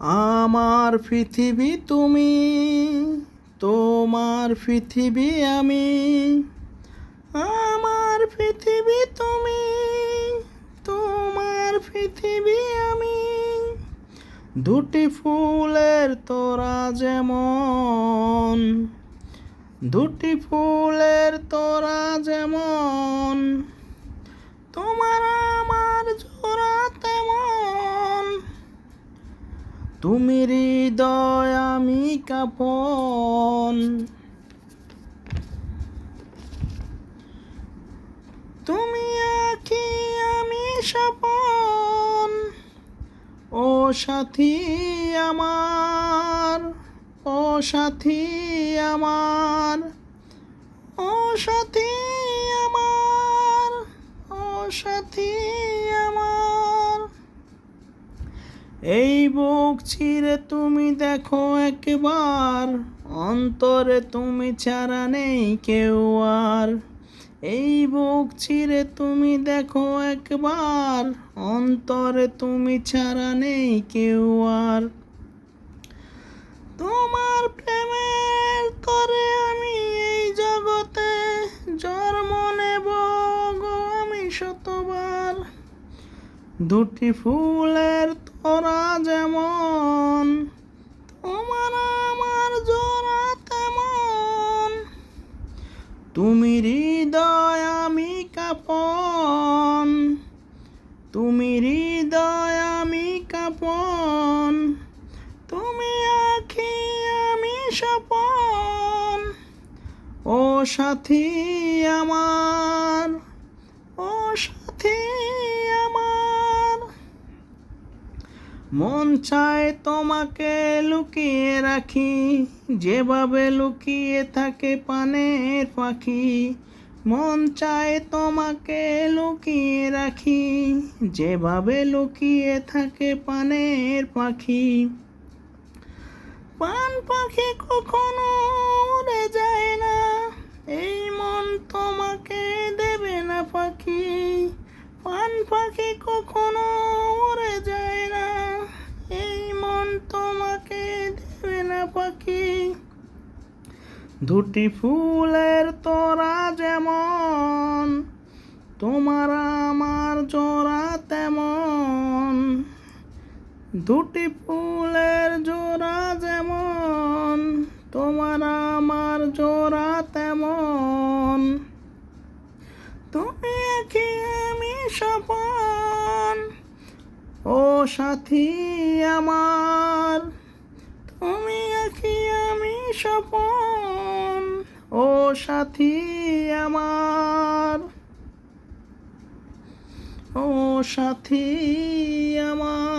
আমার পৃথিবী তুমি, তোমার পৃথিবী আমি। আমার পৃথিবী তুমি, তোমার পৃথিবী আমি। দুটি ফুলের তোরা যেমন, দুটি ফুলের তোরা যেমন তুমি হৃদয়, আমি কাপন। তুমি আখি, আমি স্বপন। ও সাথী আমার, ও সাথী আমার, ও সাথী আমার, ও সাথী এই বুক ছিঁড়ে তুমি দেখো একবার, অন্তরে তুমি ছাড়া নেই কেউ আর। এই বুক ছিঁড়ে তুমি দেখো একবার, অন্তরে তুমি ছাড়া নেই কেউ আর। তোমার প্রেমের তরে আমি এই জগতে জন্ম নেব আমি শতবার। দুটি ফুলের তোরা যেমন, তোমার আমার জোড়া তেমন। তুমি হৃদয়, আমি কাপন। তুমি হৃদয়, আমি কাপন। তুমি আখি, আমি স্বপন। ও সাথী আমার, ও সাথী মন চায় তোমাকে লুকিয়ে রাখি, যেভাবে লুকিয়ে থাকে পানের পাখি। মন চায় তোমাকে লুকিয়ে রাখি, যেভাবে লুকিয়ে থাকে পানের পাখি। পান পাখি কখনো উড়ে যায় না, এই মন তোমাকে দেবে না পাখি। পান পাখি কখনো দুটি ফুলের তোরা যেমন, তোমার আমার জোড়া তেমন। দুটি ফুলের জোড়া যেমন, তোমার আমার জোড়া তেমন। তুমি কি আমি সপন ও সাথী আমার। তুমি কি আমি স্বপন। ও সাথী আমার। ও সাথী আমার।